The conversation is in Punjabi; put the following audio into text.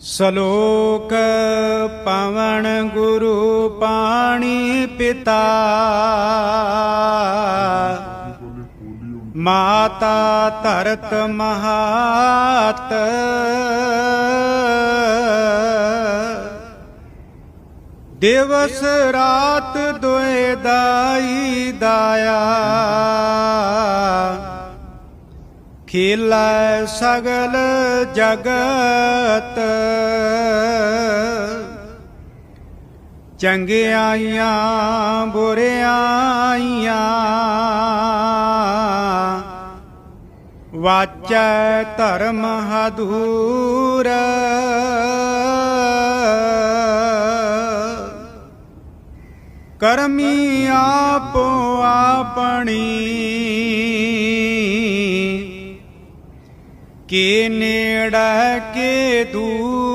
ਸ਼ਲੋਕ ਪਵਨ ਗੁਰੂ ਪਾਣੀ ਪਿਤਾ। ਮਾਤਾ ਧਰਤ ਮਹਾਤ। ਦਿਵਸ ਰਾਤ ਦੁਇ ਦਾਈ ਦਾਇਆ। ਖੇਲੈ ਸਗਲ ਜਗਤ। ਚੰਗਿਆਈਆਂ ਬੁਰਿਆਈਆਂ ਵਾਚੈ ਧਰਮ ਹਦੂਰ। ਕਰਮੀ ਆਪੋ ਆਪਣੀ। ਕੇ ਨੇੜੇ ਕੇ ਦੂਰ।